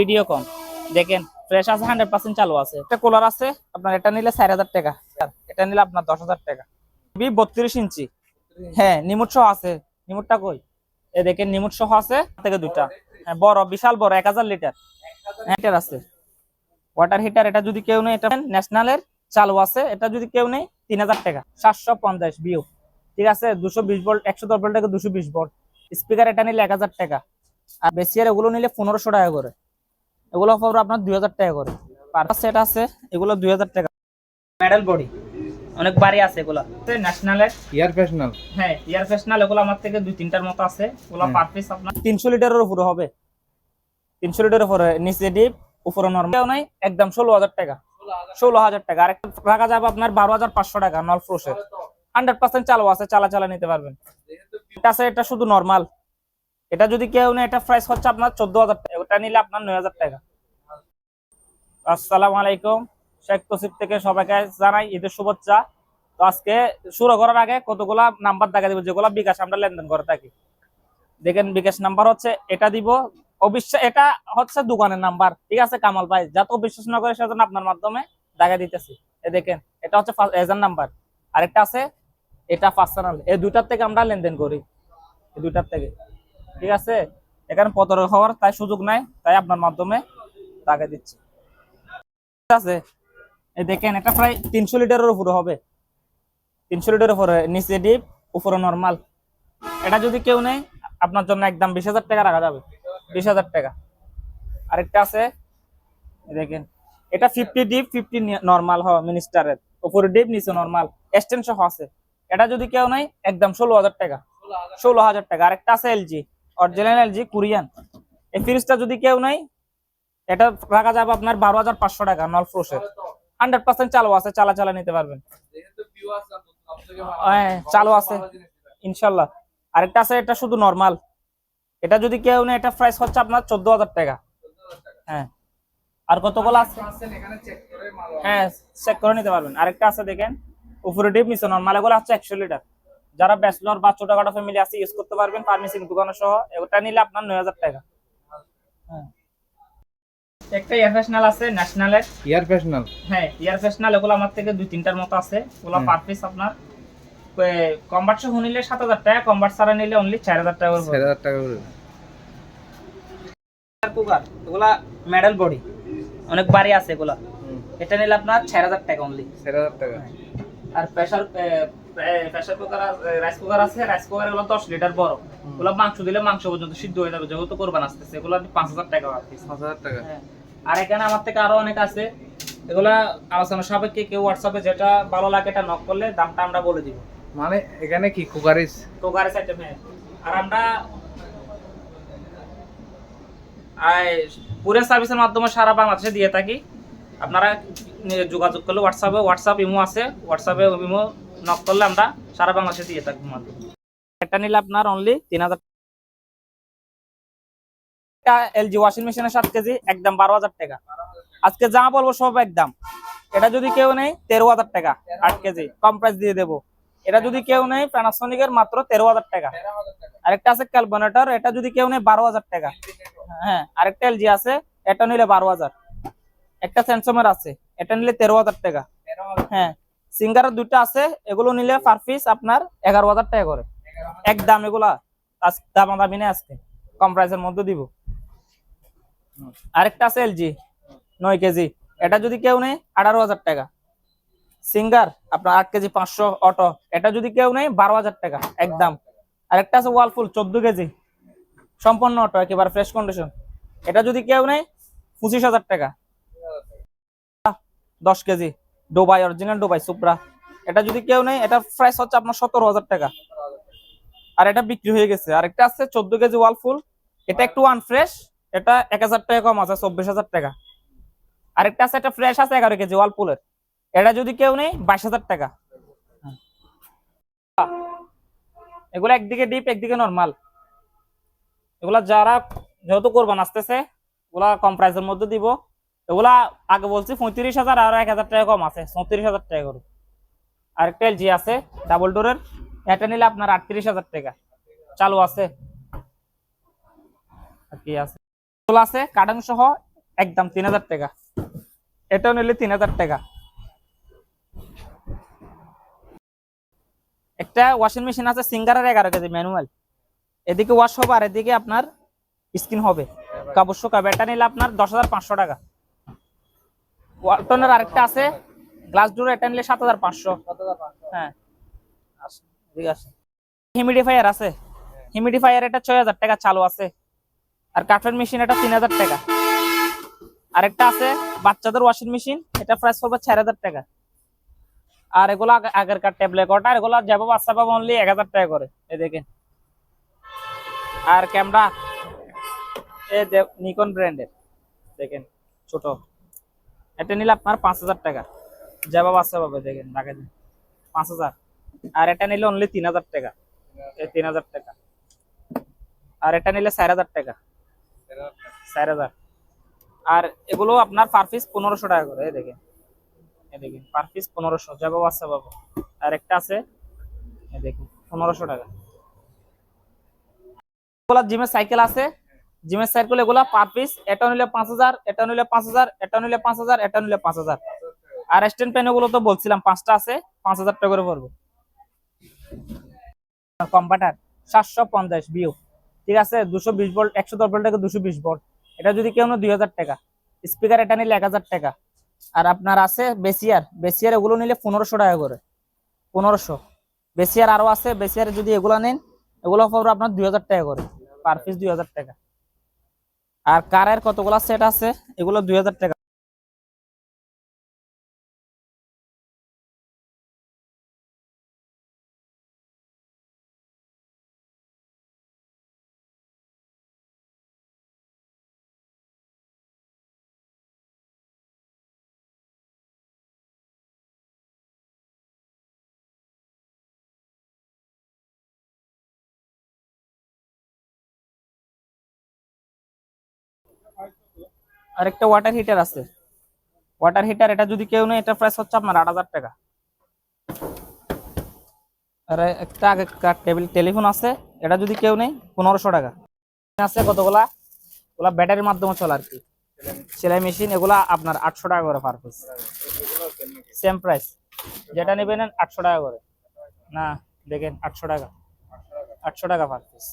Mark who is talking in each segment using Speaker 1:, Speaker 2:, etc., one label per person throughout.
Speaker 1: Video কম দেখেন fresh আছে hundred percent চালু আছে। একটা কুলার আছে, আপনার এটা নিলে চার হাজার টাকা। এটা নিলে আপনার দশ হাজার টাকা। বি বত্রিশ ইঞ্চি। হ্যাঁ নিমুট সহ আছে। নিমুটটা কই? এ দেখেন, নিমুট সহ আছে, থেকে দুইটা। হ্যাঁ বড়, বিশাল বড়, এক হাজার লিটার হিটার আছে। ওয়াটার হিটার এটা যদি কেউ নেই এটা ন্যাশনালের চালু আছে। এটা যদি কেউ নেই তিন হাজার টাকা। সাতশো পঞ্চাশ বিউ ঠিক আছে, দুশো বিশ ভোল্ট একশো দশ ভোল্ট থেকে দুশো বিশ ভোল্ট স্পিকার এটা নিলে এক হাজার টাকা। আর বেশিয়ার এগুলো নিলে পনেরোশো টাকা করে। এগুলো পড়বে আপনার দুই হাজার টাকা করে। পার সেট আছে এগুলো দুই হাজার টাকা। মেডেল বডি অনেক বাড়ি আছে এগুলো। ন্যাশনালের
Speaker 2: এয়ার ফ্রেশনার
Speaker 1: হ্যাঁ এয়ার ফ্রেশনাল এগুলো আমার থেকে দুই তিনটার মতো আছে। ওগুলো পার পিস আপনার তিনশো লিটারের উপরে হবে। তিনশো লিটারের উপরে নিচে ডিপ উপরে নর্মাল নাই একদম ষোলো হাজার টাকা। ষোলো হাজার টাকা। আর একটা রাখা যাবে আপনার বারো হাজার পাঁচশো টাকা নল ফ্রোসের হান্ড্রেড পার্সেন্ট চালু আছে চালা চালা নিতে পারবেন। এটা আছে এটা শুধু নর্মাল এটা যদি কেউ নেই এটা প্রাইস হচ্ছে আপনার চোদ্দ হাজার টাকা। ওটা নিলে আপনার নয় হাজার টাকা। আসসালামু আলাইকুম। শেখ তসিফ থেকে সবাইকে জানাই ঈদের শুভেচ্ছা। তো আজকে শুরু করার আগে কতগুলা নাম্বার দেখা দিব? যেগুলা বিকাশ আমরা লেনদেন করে থাকি। দেখেন, বিকাশ নাম্বার হচ্ছে, এটা দিব। অবিশ্বাস এটা হচ্ছে দোকানের নাম্বার। ঠিক আছে, কামাল ভাই? যাতে বিশ্বাস না করে সেজন্য আপনার মাধ্যমে দেখা দিতেছি। এ দেখেন, এটা হচ্ছে এজেন্ট নাম্বার আরেকটা আছে, এটা পার্সোনাল এই দুইটার থেকে আমরা লেনদেন করি। এই দুইটার থেকে। ঠিক আছে? এখানে পতর হওয়ার তাই সুযোগ নাই, তাই আপনার মাধ্যমে টাকা দিচ্ছি। আছে। দেখেন, এটা প্রায় তিনশো লিটারের উপরে হবে। তিনশো লিটারের উপরে, নিচে ডিপ উপরে নর্মাল এটা যদি কেউ নেই আপনার জন্য একদম বিশ হাজার টাকা রাখা যাবে। বিশ হাজার টাকা। আরেকটা আছে দেখেন। এটা ফিফটি ডিপ ফিফটি নর্মাল হয় মিনিস্টারের উপরে ডিপ নিচে নর্মাল এক্সটেন্স সহ আছে। এটা যদি কেউ নেই একদম ষোলো হাজার টাকা। ষোলো হাজার টাকা। আরেকটা আছে এলজি অরিজিনাল এলজি কোরিয়ান এই ফ্রিজটা যদি কেউ নেই এটা রাখা যাবে আপনার বারো হাজার পাঁচশো টাকা নল ফ্রোসের হান্ড্রেড পার্সেন্ট চালু আছে চালা চালা নিতে পারবেন। হ্যাঁ, চালু আছে ইনশাল্লাহ। আরেকটা আছে এটা শুধু নর্মাল এটা যদি কেউ নেই এটা প্রাইস হচ্ছে আপনার চোদ্দ হাজার টাকা। হ্যাঁ। আর কতগুলো আছে? হ্যাঁ চেক করে নিতে পারবেন। আরেকটা আছে দেখেন। উপরে ডিপ নিচে নর্মাল এগুলো হচ্ছে একশো লিটার। যারা ব্যাচলর বা ছোটখাটো ফ্যামিলি আছে ইউজ করতে পারবেন ফার্মেসিং দোকানে সহ। ওটা নিলে আপনার নয় হাজার টাকা। হ্যাঁ। একটা এয়ার ফ্রেশনাল আছে ন্যাশনালের
Speaker 2: এয়ার ফ্রেশনার
Speaker 1: হ্যাঁ এয়ার ফ্রেশনাল এগুলো আমার থেকে দুই তিনটার মতো আছে। ওগুলো। পার পিস আপনার কম্বার্ট সহ নিলে সাত হাজার টাকা কম্বার্ট ছাড়া নিলে অনলি চার হাজার টাকা করে
Speaker 2: চার হাজার টাকা করে।
Speaker 1: কুকার এগুলা মেডেল বডি অনেক বাড়ি আছে এগুলা। এটা নিলে আপনার চার হাজার টাকা অনলি
Speaker 2: চার হাজার টাকা।
Speaker 1: আর pressure pressure cooker rice cooker আছে রাইস কুকার এগুলো দশ লিটার বড়। ওগুলো মাংস দিলে মাংস পর্যন্ত সিদ্ধ হয়ে যাবে যেহেতু কোরবান আসতেছে এগুলো পাঁচ হাজার টাকা
Speaker 2: পাঁচ হাজার টাকা।
Speaker 1: হ্যাঁ। আর এখানে আমার থেকে আরও অনেক আছে। এগুলা আলোচনা সাপেক্ষে কেউ হোয়াটসঅ্যাপে যেটা ভালো লাগে এটা নক করলে দামটা আমরা বলে দিব।
Speaker 2: মানে এখানে কি কুকারিস?
Speaker 1: সাইডে হ্যাঁ আর আমরা পুরে সার্ভিসের মাধ্যমে সারা বাংলাদেশে দিয়ে থাকি। আপনারা যোগাযোগ করলে হোয়াটসঅ্যাপে হোয়াটসঅ্যাপ ইমো আছে। হোয়াটসঅ্যাপে ইমো নক করলে আমরা সারা বাংলাদেশে দিয়ে থাকি মাধ্যমে এটা নিলে আপনার অনলি তিন হাজার এলজি ওয়াশিং মেশিনের সাত কেজি, একদম বারো হাজার টাকা। আজকে যা বলব সব একদম। এটা যদি কেউ নেই তেরো হাজার টাকা, আট কেজি। কম প্রাইস দিয়ে দেবো। এটা যদি কেউ নেই প্যানাসোনিকের মাত্র তেরো হাজার টাকা। আরেকটা আছে ক্যালবোনেটর এটা যদি কেউ নেই বারো হাজার টাকা। হ্যাঁ আরেকটা এলজি আছে, এটা নিলে বারো হাজার। একটা স্যামসংয়ের আছে, এটা নিলে তেরো হাজার টাকা। হ্যাঁ সিঙ্গারের দুটো আছে, এগুলো নিলে পার পিস আপনার এগারো হাজার টাকা করে। একদম এগুলা আজ দাম দামি নেই আজকে। কম প্রাইসের মধ্যে দিব। আরেকটা আছে এলজি নয় কেজি। এটা যদি কেউ নেই আঠারো হাজার টাকা। সিঙ্গার আপনার আট কেজি পাঁচশো অটো। এটা যদি কেউ নেই বারো হাজার টাকা, একদম। আরেকটা আছে ওয়ালফুল চোদ্দ কেজি। সম্পূর্ণ অটো, একেবারে ফ্রেশ কন্ডিশন এটা যদি কেউ নেই পঁচিশ হাজার টাকা। দশ KG Dubai original Dubai Supra এটা যদি কেউ নেই এটা প্রাইস হচ্ছে আপনার সতেরো হাজার টাকা। আর এটা বিক্রি হয়ে গেছে। আরেকটা আছে চোদ্দ কেজি ওয়ালফুল এটা একটু আনফ্রেশ এটা এক হাজার টাকা কম আছে, চব্বিশ হাজার টাকা। আরেকটা আছে একটা ফ্রেশ আছে এগারো কেজি ওয়ালপুলের এটা যদি কেউ নেই বাইশ হাজার টাকা। এগুলো একদিকে ডিপ একদিকে নর্মাল এগুলা যারা যেহেতু কোরবান আসতেছে ওগুলা কম প্রাইসের মধ্যে দিব। এগুলা আগে বলছি, পঁয়ত্রিশ হাজার আর এক হাজার টাকা কম আছে, চৌত্রিশ হাজার টাকা করে। আরেকটা এলজি আছে ডাবল ডোরের এটা নিলে আপনার আটত্রিশ হাজার টাকা। চালু আছে। কি আছে? এগুলো আছে কার্টন সহ একদম তিন হাজার টাকা। এটাও নিলে তিন হাজার টাকা। একটা ওয়াশিং মেশিন আছে সিঙ্গারের এগারো কেজি ম্যানুয়াল এদিকে ওয়াশ হবে আর এদিকে আপনার স্কিন হবে। কাপড় শুকাবে। এটা নিলে আপনার দশ হাজার পাঁচশো টাকা। ওয়ালটনের আরেকটা আছে গ্লাস ডোর এটা নিলে সাত হাজার পাঁচশো। হ্যাঁ। হিমিডিফায়ার আছে। হিমিডিফায়ার এটা ছয় হাজার টাকা চালু আছে। আর কাঠের মেশিন এটা তিন হাজার টাকা। আরেকটা আছে, বাচ্চাদের ওয়াশিং মেশিন এটা প্রাইস পড়বে চার হাজার টাকা। আর এগুলো আগে- আগেরকার ট্যাবলেট কটা, আর এগুলো যাব বাচ্চা পাবো অনলি এক হাজার টাকা করে, এই দেখেন। আর ক্যামেরা এ নিকন ব্র্যান্ডের দেখেন, ছোট। এটা নিলে আপনার পাঁচ হাজার টাকা। যাব বাচ্চা পাবে দেখেন দিন। পাঁচ হাজার। আর এটা নিলে অনলি তিন হাজার টাকা। তিন হাজার টাকা। আর এটা নিলে চার হাজার টাকা। চার হাজার। আর এগুলো আপনার পার পিস পনেরোশো টাকা করে, এই দেখেন। এই দেখেন পার পিস পনেরোশো যাব বাচ্চা পাবো। আর একটা আছে, এই দেখেন, পনেরোশো টাকা। এগুলা জিমের সাইকেল আছে। জিমের সাইকেল এগুলা পার পিস এটা নিলে পাঁচ হাজার, এটা নিলে পাঁচ হাজার, এটা নিলে পাঁচ হাজার, এটা নিলে পাঁচ হাজার। আর স্ট্যান্ড পেনগুলো তো বলছিলাম, পাঁচটা আছে, পাঁচ হাজার টাকা করে পড়বে। কম্পাটার সাতশো পঞ্চাশ বিউ ঠিক আছে, দুশো বিশ ভোল্ট একশো দশ ভোল্ট থেকে দুশো বিশ ভোল্ট এটা যদি কেউ দুই হাজার টাকা। স্পিকার এটা নিলে এক হাজার টাকা। আর আপনার আছে বেসিয়ার। বেসিয়ার এগুলো নিলে পনেরোশো টাকা করে। পনেরোশো। বেসিয়ার আরও আছে, বেসিয়ার যদি এগুলো নেন, এগুলো পড়বে আপনার দুই হাজার টাকা করে। পার পিস দুই হাজার টাকা। আর কারের কতগুলো সেট আছে, এগুলো দুই হাজার টাকা আর একটা ওয়াটার হিটার আছে। ওয়াটার হিটার এটা যদি কেউ নেই এটা প্রাইস হচ্ছে আপনার আট হাজার টাকা। আর, একটা আগেকার টেবিল টেলিফোন আছে, এটা যদি কেউ নেই পনেরোশো টাকা। আছে কতগুলা? ওগুলা ব্যাটারির মাধ্যমে চলে আর কি। সেলাই মেশিন এগুলা আপনার আটশো টাকা করে পার পিস সেম প্রাইস যেটা নেবেন আটশো টাকা করে। না, দেখেন, আটশো টাকা। আটশো টাকা পার পিস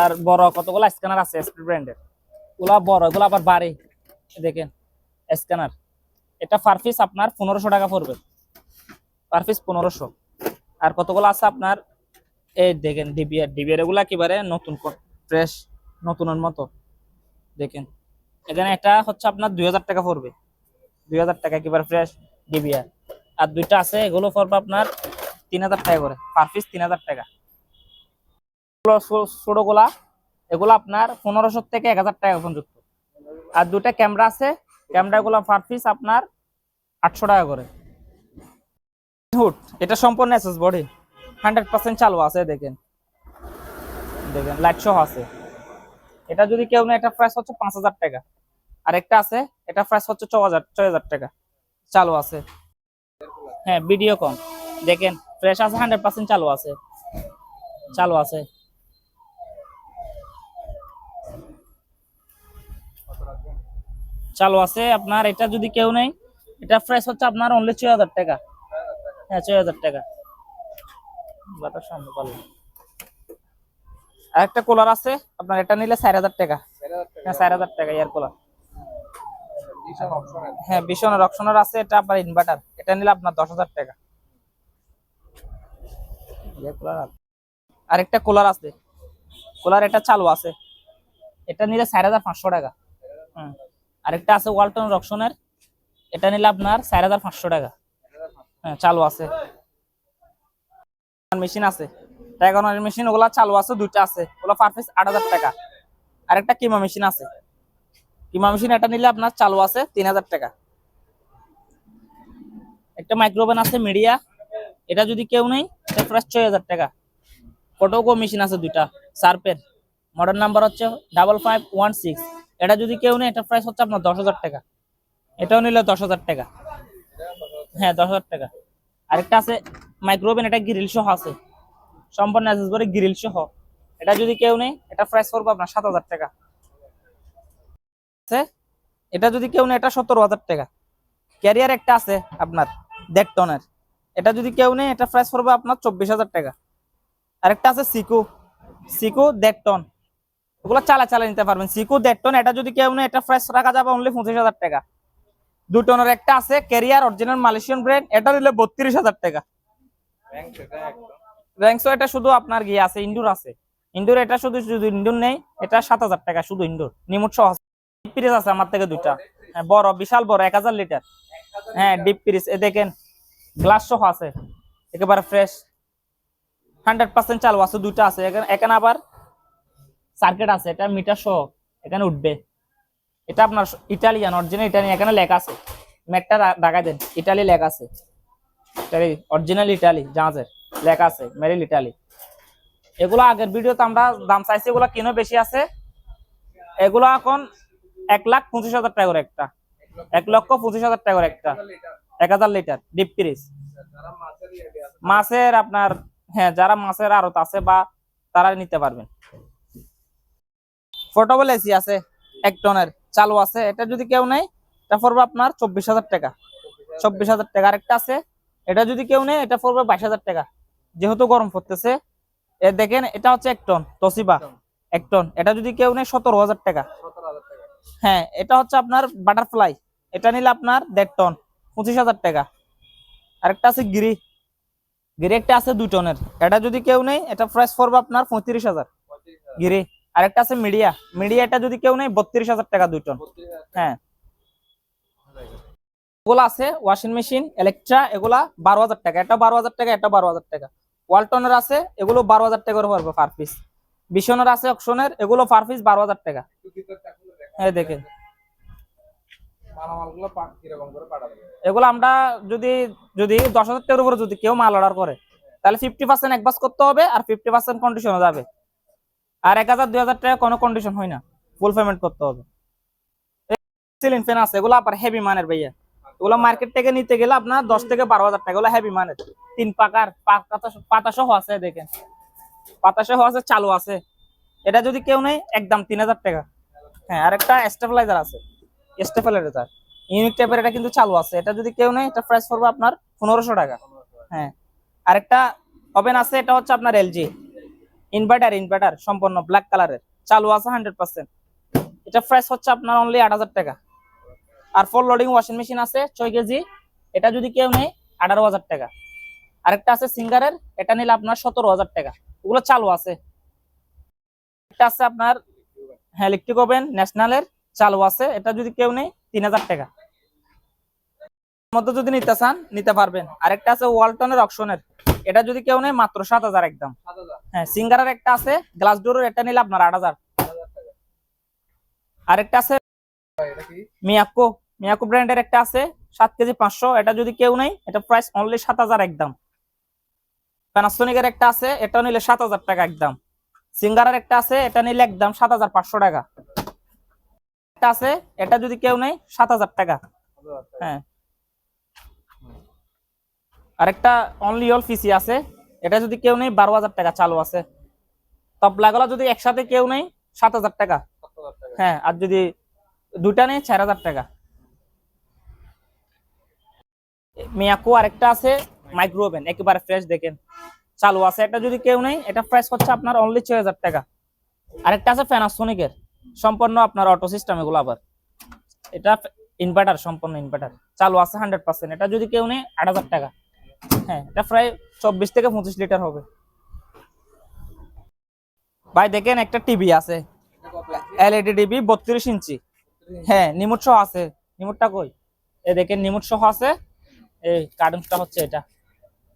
Speaker 1: আর বড় কতগুলা? স্ক্যানার আছে এসপি ব্র্যান্ডের ওগুলা বড়, এগুলো আবার বাড়ে। দেখেন স্ক্যানার এটা পার পিস আপনার পনেরোশো টাকা পড়বে। পার পিস পনেরোশো। আর কতগুলো আছে আপনার? এই দেখেন ডিবিআর ডিবিআর এগুলো একেবারে নতুন ফ্রেশ নতুনের মতো। দেখেন, এখানে এটা হচ্ছে আপনার দুই হাজার টাকা পড়বে। দুই হাজার টাকা একেবারে ফ্রেশ ডিবিআর আর দুইটা আছে, এগুলো পড়বে আপনার তিন হাজার টাকা করে। পার পিস তিন হাজার টাকা। ছোটগুলা এগুলো আপনার পনেরোশো থেকে এক হাজার টাকা পর্যন্ত। আর দুটা ক্যামেরা আছে, ক্যামেরাগুলো পার পিস আপনার আটশো টাকা করে। এটা সম্পূর্ণ এসএস বডি হান্ড্রেড পার্সেন্ট চালু আছে, দেখেন। দেখেন লাইট সহ আছে। এটা যদি কেউ না এটা প্রাইস হচ্ছে পাঁচ হাজার টাকা। আর একটা আছে, এটা প্রাইস হচ্ছে ছ হাজার, ছয় হাজার টাকা। চালু আছে। হ্যাঁ ভিডিও কম। দেখেন ফ্রেশ আছে হান্ড্রেড পার্সেন্ট চালু আছে। চালু আছে। চালু আছে। আপনার এটা যদি কেউ নেই এটা প্রাইস হচ্ছে আপনার অনলি ছয় হাজার টাকা। হ্যাঁ ছয় হাজার টাকা। বাতাস আর একটা কুলার আছে, আপনার এটা নিলে চার হাজার টাকা। হ্যাঁ চার হাজার টাকা এয়ার কুলার হ্যাঁ ভীষণের অপশনের আছে, এটা আপনার ইনভার্টার এটা নিলে আপনার দশ হাজার টাকা। কুলার আরেকটা কুলার আছে। কুলার এটা চালু আছে। এটা নিলে চার হাজার পাঁচশো টাকা। হুম। আরেকটা আছে ওয়ালটন রকশনের। এটা নিলে আপনার চার হাজার পাঁচশো টাকা। হ্যাঁ চালু আছে। মেশিন আছে। ট্যাগনের মেশিন ওগুলা চালু আছে, দুইটা আছে। ওগুলো পার পিস আট হাজার টাকা। আরেকটা কিমা মেশিন আছে। কিমা মেশিন এটা নিলে আপনার চালু আছে তিন হাজার টাকা। একটা মাইক্রোওভেন আছে মিডিয়া এটা যদি কেউ নেই প্রায় ছয় হাজার টাকা। ফটোকো মেশিন আছে দুইটা সার্পের মডেল নাম্বার হচ্ছে ডাবল ফাইভ ওয়ান সিক্স এটা যদি কেউ নেই এটা প্রাইস হচ্ছে আপনার দশ হাজার টাকা। এটাও নিলে দশ হাজার টাকা। হ্যাঁ দশ হাজার টাকা। আরেকটা আছে মাইক্রোওভেন এটা গ্রিল সহ আছে। সম্পূর্ণ অ্যাসেসরি গ্রিল সহ। এটা যদি কেউ নেই এটা প্রাইস করব আপনার সাত হাজার টাকা। এটা যদি কেউ নেই এটা সতেরো হাজার টাকা। ক্যারিয়ার একটা আছে আপনার, দেড় টনের এটা যদি কেউ নেই এটা প্রাইস পড়বে আপনার চব্বিশ হাজার টাকা। আরেকটা আছে সিকু সিকু দেড় টন ওগুলো চালা চালা নিতে পারবেন। সিকু দেড় এটা যদি কেউ এটা প্রাইস রাখা যাবে অনলি পঁচিশ হাজার টাকা। দু টনের একটা আছে ক্যারিয়ার অরিজিনাল মালয়েশিয়ান ব্র্যান্ড এটা নিলে বত্রিশ হাজার টাকা। র্যাঙ্কসো এটা শুধু আপনার গিয়ে আছে ইন্ডোর আছে। ইন্ডোর এটা শুধু শুধু ইন্ডোর নেই এটা সাত হাজার টাকা শুধু ইন্ডোর নিমুট সহ পিরিজ আছে আমার থেকে দুইটা। হ্যাঁ, বড় বিশাল বড় এক হাজার লিটার হ্যাঁ ডিপ পিরিজ এ দেখেন গ্লাস সহ আছে একেবারে ফ্রেশ হান্ড্রেড পার্সেন্ট চালু আছে দুইটা আছে। এখানে আবার সার্কিট আছে, এটা মিটার সহ এখানে উঠবে। এটা আপনার ইটালিয়ান অরিজিনাল ইটালিয়ান, এখানে লেখা আছে। ম্যাটটা দেখাই দেন, ইটালি লেখা আছে। ইটালি অরিজিনাল ইটালি, জাহাজের, লেখা আছে, মেরিল ইটালি। এগুলো আগের ভিডিওতে আমরা দাম চাইছি, এগুলো কেন বেশি আছে? এগুলো এখন এক লাখ পঁচিশ হাজার টাকা করে একটা। এক লক্ষ পঁচিশ হাজার টাকা করে একটা। এক হাজার লিটার ডিপ ফ্রিজ মাছের আপনার হ্যাঁ যারা মাছের আড়ত আছে বা তারা নিতে পারবেন। পোর্টেবল এসি আছে, এক টনের, চালু আছে, এটা যদি কেউ নেই এটা পড়বে আপনার চব্বিশ হাজার টাকা। চব্বিশ হাজার টাকা। আরেকটা আছে, এটা যদি কেউ নেই এটা পড়বে বাইশ হাজার টাকা। যেহেতু গরম পড়তেছে, এ দেখেন, এটা হচ্ছে এক টন তসিবা এক টন। এটা যদি কেউ নেই সতেরো হাজার টাকা। হ্যাঁ এটা হচ্ছে আপনার বাটারফ্লাই এটা নিলে আপনার দেড় টন, পঁচিশ হাজার টাকা। আরেকটা আছে গিরি। গিরি একটা আছে দুই টনের। এটা যদি কেউ নেই এটা প্রাইস পড়বে আপনার পঁয়ত্রিশ হাজার। গিরি। আরেকটা আছে মিডিয়া। মিডিয়া এটা যদি কেউ নেই বত্রিশ হাজার টাকা দুই টন হ্যাঁ। এগুলো আছে ওয়াশিং মেশিন ইলেকট্রা এগুলা বারো হাজার টাকা। এটা বারো হাজার টাকা এটা বারো হাজার টাকা। ওয়ালটনের আছে এগুলো বারো হাজার টাকা করে পড়বে পার পিস বিশনের আছে অকশনের এগুলো পার পিস বারো হাজার টাকা। হ্যাঁ দেখেন। এগুলো আমরা যদি যদি দশ হাজার টাকার উপরে যদি কেউ মাল অর্ডার করে তাহলে ফিফটি পার্সেন্ট অ্যাডভান্স করতে হবে আর ফিফটি পার্সেন্ট কন্ডিশনে যাবে। আর এক হাজার, দুই হাজার টাকা কোনো কন্ডিশন হয় না। ফুল পেমেন্ট করতে হবে। সিলিং ফ্যান আছে, এগুলো আবার হেভি মানের ভাইয়া। এগুলো মার্কেট থেকে নিতে গেলে আপনার দশ থেকে বারো হাজার টাকা, এগুলো হেভি মানের। তিন পাকার পাতা সহ আছে, দেখেন। পাতা সহ আছে, চালু আছে। এটা যদি কেউ নেই একদম তিন হাজার টাকা। হ্যাঁ আরেকটা স্টেবিলাইজার আছে। স্টেবিলাইজার ইউনিক টাইপের এটা কিন্তু চালু আছে। এটা যদি কেউ নেই এটা প্রাইস পড়বে আপনার পনেরোশো টাকা। হ্যাঁ। আরেকটা ওভেন আছে, এটা হচ্ছে আপনার এলজি ইনভার্টার ইনভার্টার সম্পূর্ণ ব্ল্যাক কালারের চালু আছে হান্ড্রেড পার্সেন্ট এটা প্রাইস হচ্ছে আপনার অনলি আট হাজার টাকা। আর ফোর লোডিং ওয়াশিং মেশিন আছে ছয় কেজি। এটা যদি কেউ নেই আঠারো হাজার টাকা। আরেকটা আছে সিঙ্গারের, এটা নিলে আপনার সতেরো হাজার টাকা। ওগুলো চালু আছে। একটা আছে আপনার হ্যাঁ ইলেকট্রিক ওভেন ন্যাশনালের চালু আছে। এটা যদি কেউ নেই তিন হাজার টাকা। মধ্যে যদি নিতে চান, নিতে পারবেন। আরেকটা আছে ওয়ালটনের অকশনের এটা যদি কেউ নেই মাত্র সাত হাজার একদম। হ্যাঁ সিঙ্গারের একটা আছে গ্লাস ডোরের একটা নিলে আপনার আট হাজার। আরেকটা আছে মিয়াকো মিয়াকো ব্র্যান্ডের একটা আছে, সাত কেজি পাঁচশো। এটা যদি কেউ নেই এটা প্রাইস অনলি সাত হাজার একদম। প্যানাসোনিকের একটা আছে, এটা নিলে সাত হাজার টাকা একদম। সিঙ্গারের একটা আছে, এটা নিলে একদম সাত হাজার পাঁচশো টাকা। একটা আছে, এটা যদি কেউ নেই সাত হাজার টাকা। হ্যাঁ আরেকটা অনলি অল পিসি আছে। এটা যদি কেউ নেই বারো হাজার টাকা চালু আছে। তবলাগুলো যদি একসাথে কেউ নেই সাত হাজার টাকা। হ্যাঁ আর যদি দুটা নেই চার হাজার টাকা। মিয়াকো আরেকটা আছে মাইক্রো ওভেন একেবারে ফ্রেশ দেখেন। চালু আছে এটা যদি কেউ নেই এটা প্রাইস হচ্ছে আপনার অনলি ছয় হাজার টাকা। আরেকটা আছে প্যানাসোনিকের সম্পূর্ণ আপনার অটো সিস্টেম এগুলো আবার। এটা ইনভার্টার সম্পূর্ণ ইনভার্টার চালু আছে হান্ড্রেড পার্সেন্ট এটা যদি কেউ নেই আট হাজার টাকা। হ্যাঁ এটা প্রায় চব্বিশ থেকে পঁচিশ লিটার হবে। ভাই, দেখেন একটা টিভি আছে। এলইডি টিভি বত্রিশ ইঞ্চি। হ্যাঁ নিমুট সহ আছে। নিমুটটা কই? এ দেখেন, নিমুট সহ আছে। এই কার্টুনটা হচ্ছে এটা।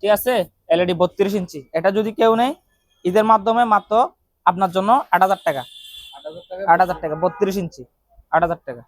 Speaker 1: ঠিক আছে? এলইডি বত্রিশ ইঞ্চি। এটা যদি কেউ নেই ঈদের মাধ্যমে মাত্র আপনার জন্য
Speaker 2: আট হাজার টাকা।
Speaker 1: আট হাজার টাকা, বত্রিশ ইঞ্চি। আট হাজার টাকা।